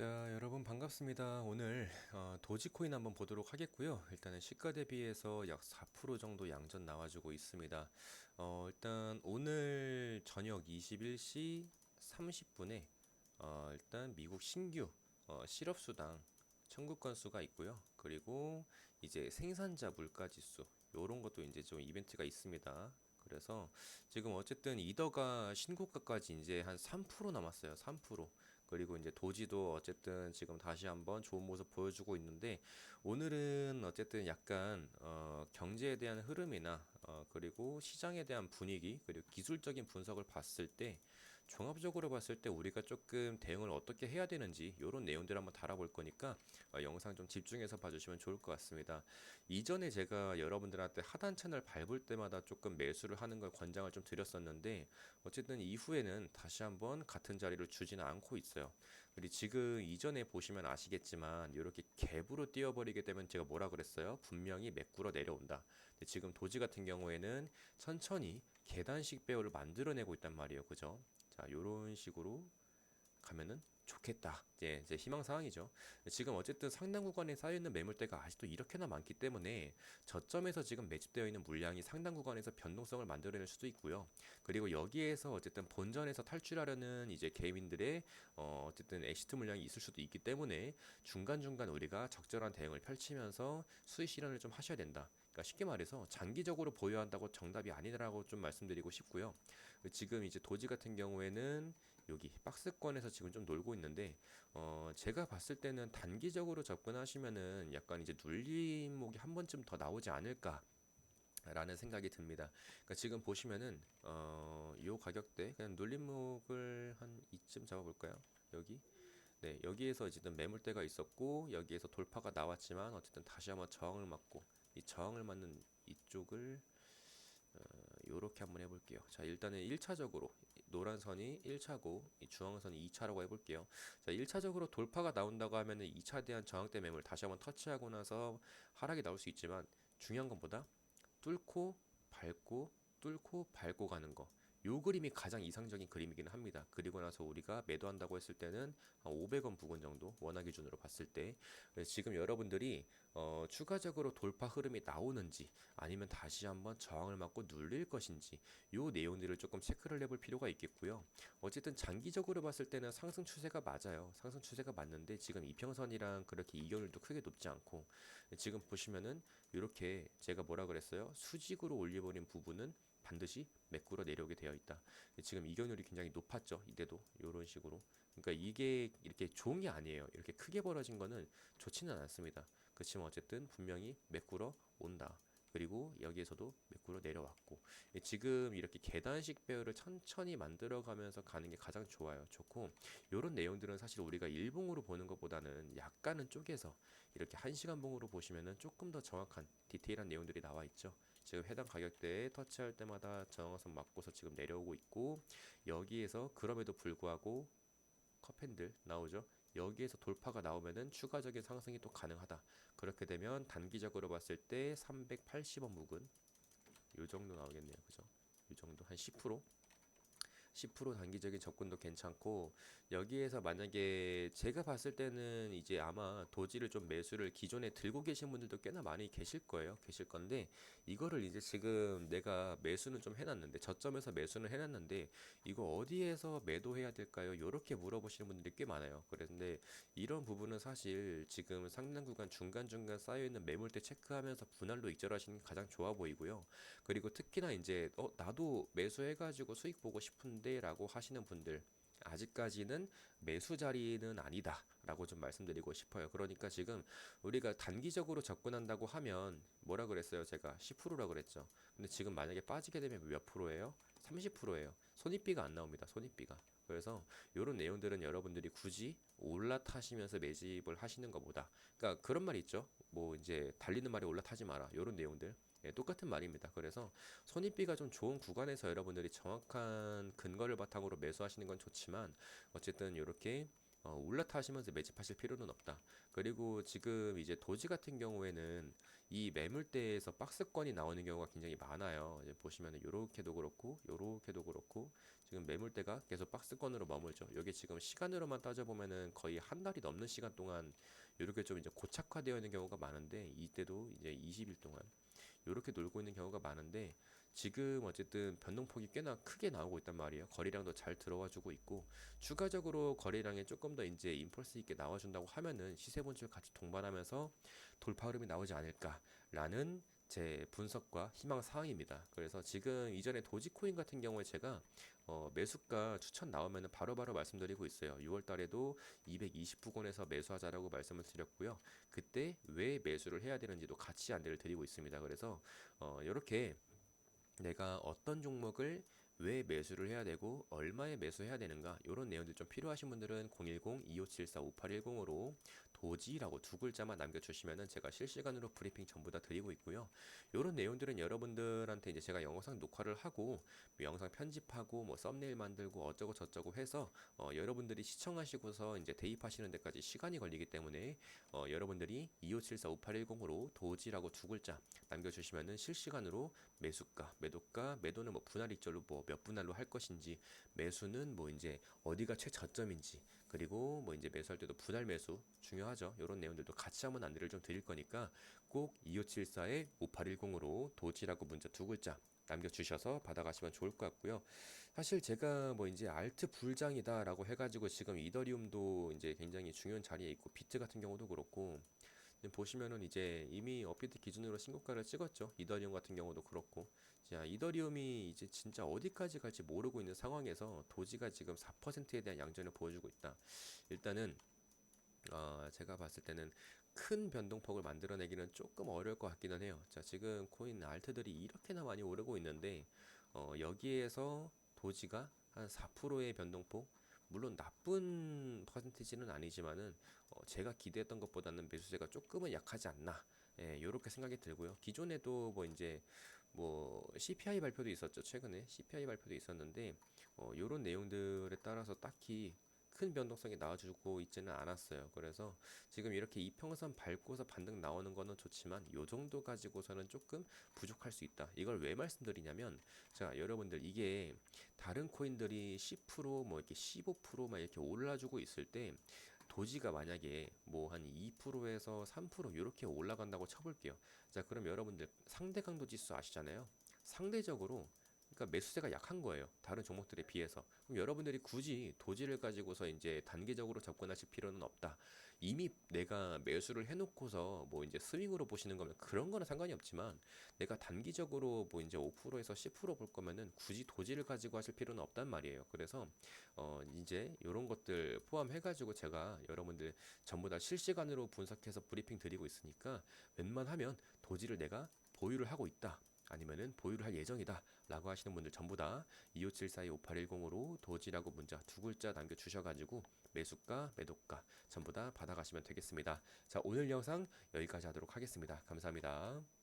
자, 여러분 반갑습니다. 오늘 어, 도지코인 한번 보도록 하겠고요. 일단은 시가 대비해서 약 4% 정도 양전 나와주고 있습니다. 어, 일단 오늘 저녁 21시 30분에 어, 일단 미국 신규 어, 실업수당 청구 건수가 있고요. 그리고 이제 생산자 물가 지수 요런 것도 이제 좀 이벤트가 있습니다. 그래서 지금 어쨌든 이더가 신고가까지 이제 한 3% 남았어요. 3%. 그리고 이제 도지도 어쨌든 지금 다시 한번 좋은 모습 보여주고 있는데 오늘은 어쨌든 약간 어 경제에 대한 흐름이나 어 그리고 시장에 대한 분위기 그리고 기술적인 분석을 봤을 때 종합적으로 봤을 때 우리가 조금 대응을 어떻게 해야 되는지 이런 내용들 한번 달아볼 거니까 어 영상 좀 집중해서 봐주시면 좋을 것 같습니다. 이전에 제가 여러분들한테 하단 채널 밟을 때마다 조금 매수를 하는 걸 권장을 좀 드렸었는데 어쨌든 이후에는 다시 한번 같은 자리를 주지는 않고 있어요. 그리고 지금 이전에 보시면 아시겠지만 이렇게 갭으로 뛰어버리게 되면 제가 뭐라 그랬어요? 분명히 매꾸러 내려온다. 근데 지금 도지 같은 경우에는 천천히 계단식 배열을 만들어내고 있단 말이에요. 그죠? 자, 요런 식으로 가면은 좋겠다. 예, 이제 희망 사항이죠. 지금 어쨌든 상당 구간에 쌓여 있는 매물대가 아직도 이렇게나 많기 때문에 저점에서 지금 매집되어 있는 물량이 상당 구간에서 변동성을 만들어낼 수도 있고요. 그리고 여기에서 어쨌든 본전에서 탈출하려는 이제 개인들의 어, 어쨌든 엑시트 물량이 있을 수도 있기 때문에 중간 중간 우리가 적절한 대응을 펼치면서 수익 실현을 좀 하셔야 된다. 그러니까 쉽게 말해서 장기적으로 보유해야 한다고 정답이 아니라고 좀 말씀드리고 싶고요. 지금 이제 도지 같은 경우에는 여기 박스권에서 지금 좀 놀고 있는데 어 제가 봤을 때는 단기적으로 접근하시면은 약간 이제 눌림목이 한 번쯤 더 나오지 않을까 라는 생각이 듭니다. 그러니까 지금 보시면은 어요 가격대 그냥 눌림목을 한 이쯤 잡아볼까요? 여기 네 여기에서 어쨌든 매물대가 있었고 여기에서 돌파가 나왔지만 어쨌든 다시 한번 저항을 맞고 이 저항을 맞는 이쪽을 어, 요렇게 한번 해볼게요. 자, 일단은 1차적으로 노란 선이 1차고 이 주황선이 2차라고 해볼게요. 자, 1차적으로 돌파가 나온다고 하면은 2차 대한 저항대 매물 다시 한번 터치하고 나서 하락이 나올 수 있지만 중요한 것보다 뚫고 밟고 뚫고 밟고 가는 거. 요 그림이 가장 이상적인 그림이기는 합니다. 그리고 나서 우리가 매도한다고 했을 때는 한 500원 부근 정도 원화 기준으로 봤을 때 지금 여러분들이 어, 추가적으로 돌파 흐름이 나오는지 아니면 다시 한번 저항을 맞고 눌릴 것인지 요 내용들을 조금 체크를 해볼 필요가 있겠고요. 어쨌든 장기적으로 봤을 때는 상승 추세가 맞아요. 상승 추세가 맞는데 지금 이평선이랑 그렇게 이견율도 크게 높지 않고 지금 보시면은 이렇게 제가 뭐라 그랬어요? 수직으로 올려버린 부분은 반드시 매꾸러 내려오게 되어 있다. 지금 이견율이 굉장히 높았죠. 이때도 이런 식으로. 그러니까 이게 이렇게 게 아니에요. 이렇게 크게 벌어진 거는 좋지는 않습니다. 그렇지만 어쨌든 분명히 매꾸러 온다. 그리고 여기에서도 매꾸러 내려왔고 지금 이렇게 계단식 배열을 천천히 만들어가면서 가는 게 가장 좋아요. 좋고 이런 내용들은 사실 우리가 일봉으로 보는 것보다는 약간은 쪼개서 이렇게 한 시간 봉으로 보시면은 조금 더 정확한 디테일한 내용들이 나와 있죠. 지금 해당 가격대에 터치할 때마다 저항선 맞고서 지금 내려오고 있고 여기에서 그럼에도 불구하고 컵핸들 나오죠. 여기에서 돌파가 나오면은 추가적인 상승이 또 가능하다. 그렇게 되면 단기적으로 봤을 때 380원 묵은 요 정도 나오겠네요. 그죠? 요 정도 한 10%? 10% 단기적인 접근도 괜찮고 여기에서 만약에 제가 봤을 때는 이제 아마 도지를 좀 매수를 기존에 들고 계신 분들도 꽤나 많이 계실 거예요. 계실 건데 이거를 이제 지금 내가 매수는 좀 해놨는데 저점에서 매수는 해놨는데 이거 어디에서 매도해야 될까요? 이렇게 물어보시는 분들이 꽤 많아요. 그런데 이런 부분은 사실 지금 상당 구간 중간 중간 쌓여 있는 매물대 체크하면서 분할로 익절하시는 게 가장 좋아 보이고요. 그리고 특히나 이제 어 나도 매수해가지고 수익 보고 싶은데 라고 하시는 분들 아직까지는 매수 자리는 아니다 라고 좀 말씀드리고 싶어요. 그러니까 지금 우리가 단기적으로 접근한다고 하면 뭐라 그랬어요? 제가 10%라 그랬죠. 근데 지금 만약에 빠지게 되면 몇 프로예요? 30%예요. 손익비가 안 나옵니다 손익비가. 그래서 이런 내용들은 여러분들이 굳이 올라타시면서 매집을 하시는 것보다 그러니까 그런 말이 있죠. 뭐 이제 달리는 말이 올라타지 마라. 이런 내용들 예, 똑같은 말입니다. 그래서 손익비가 좀 좋은 구간에서 여러분들이 정확한 근거를 바탕으로 매수하시는 건 좋지만 어쨌든 이렇게 어, 올라타시면서 매집하실 필요는 없다. 그리고 지금 이제 도지 같은 경우에는 이 매물대에서 박스권이 나오는 경우가 굉장히 많아요. 이제 보시면은 요렇게도 그렇고 요렇게도 그렇고 지금 매물대가 계속 박스권으로 머물죠. 여기 지금 시간으로만 따져보면은 거의 한 달이 넘는 시간 동안 이렇게 좀 이제 고착화되어 있는 경우가 많은데 이때도 이제 20일 동안 이렇게 놀고 있는 경우가 많은데 지금 어쨌든 변동폭이 꽤나 크게 나오고 있단 말이에요. 거래량도 잘 들어와 주고 있고 추가적으로 거래량이 조금 더 이제 임펄스 있게 나와준다고 하면은 시세 본출 같이 동반하면서 돌파 흐름이 나오지 않을까라는 제 분석과 희망 사항입니다. 그래서 지금 이전에 도지코인 같은 경우에 제가 어, 매수가 추천 나오면은 바로 바로 말씀드리고 있어요. 6월 달에도 220부근에서 매수하자라고 말씀을 드렸고요. 그때 왜 매수를 해야 되는지도 같이 안내를 드리고 있습니다. 그래서 어, 이렇게 내가 어떤 종목을 왜 매수를 해야 되고 얼마에 매수해야 되는가 이런 내용들 좀 필요하신 분들은 010-2574-5810으로 도지라고 두 글자만 남겨주시면은 제가 실시간으로 브리핑 전부 다 드리고 있고요. 이런 내용들은 여러분들한테 이제 제가 영상 녹화를 하고 뭐 영상 편집하고 뭐 썸네일 만들고 어쩌고 저쩌고 해서 어, 여러분들이 시청하시고서 이제 대입하시는 데까지 시간이 걸리기 때문에 어, 여러분들이 2574-5810으로 도지라고 두 글자 남겨주시면은 실시간으로 매수가, 매도가, 매도는 뭐 분할 익절로 뭐몇 분할로 할 것인지, 매수는 뭐 이제 어디가 최저점인지, 그리고 뭐 이제 매수할 때도 분할 매수 중요하죠. 이런 내용들도 같이 한번 안내를 좀 드릴 거니까 꼭 2574에 5810으로 도지라고 문자 두 글자 남겨주셔서 받아가시면 좋을 것 같고요. 사실 제가 뭐 이제 알트 불장이다라고 해가지고 지금 이더리움도 이제 굉장히 중요한 자리에 있고 비트 같은 경우도 그렇고 보시면은 이제 이미 업비트 기준으로 신고가를 찍었죠. 이더리움 같은 경우도 그렇고. 자, 이더리움이 이제 진짜 어디까지 갈지 모르고 있는 상황에서 도지가 지금 4%에 대한 양전을 보여주고 있다. 일단은 어, 제가 봤을 때는 큰 변동폭을 만들어내기는 조금 어려울 것 같기는 해요. 자, 지금 코인 알트들이 이렇게나 많이 오르고 있는데 어, 여기에서 도지가 한 4%의 변동폭 물론 나쁜 퍼센티지는 아니지만은 어, 제가 기대했던 것보다는 매수세가 조금은 약하지 않나 예, 요렇게 생각이 들고요. 기존에도 뭐 이제 뭐 CPI 발표도 있었죠. 최근에 CPI 발표도 있었는데 어, 요런 내용들에 따라서 딱히 큰 변동성이 나와주고 있지는 않았어요. 그래서 지금 이렇게 이평선 밟고서 반등 나오는 거는 좋지만 요 정도 가지고서는 조금 부족할 수 있다. 이걸 왜 말씀드리냐면 자 여러분들 이게 다른 코인들이 10%뭐 이렇게 15%막 이렇게 올라주고 있을 때 도지가 만약에 뭐 한 2%에서 3% 이렇게 올라간다고 쳐볼게요. 자 그럼 여러분들 상대 강도 지수 아시잖아요. 상대적으로 그러니까 매수세가 약한 거예요. 다른 종목들에 비해서. 그럼 여러분들이 굳이 도지를 가지고서 이제 단기적으로 접근하실 필요는 없다. 이미 내가 매수를 해놓고서 뭐 이제 스윙으로 보시는 거면 그런 거는 상관이 없지만 내가 단기적으로 뭐 이제 5%에서 10%볼 거면은 굳이 도지를 가지고 하실 필요는 없단 말이에요. 그래서 어 이제 이런 것들 포함해가지고 제가 여러분들 전부 다 실시간으로 분석해서 브리핑 드리고 있으니까 웬만하면 도지를 내가 보유를 하고 있다. 아니면은 보유를 할 예정이다 라고 하시는 분들 전부 다 2574-5810으로 도지라고 문자 두 글자 남겨주셔가지고 매수가 매도가 전부 다 받아가시면 되겠습니다. 자 오늘 영상 여기까지 하도록 하겠습니다. 감사합니다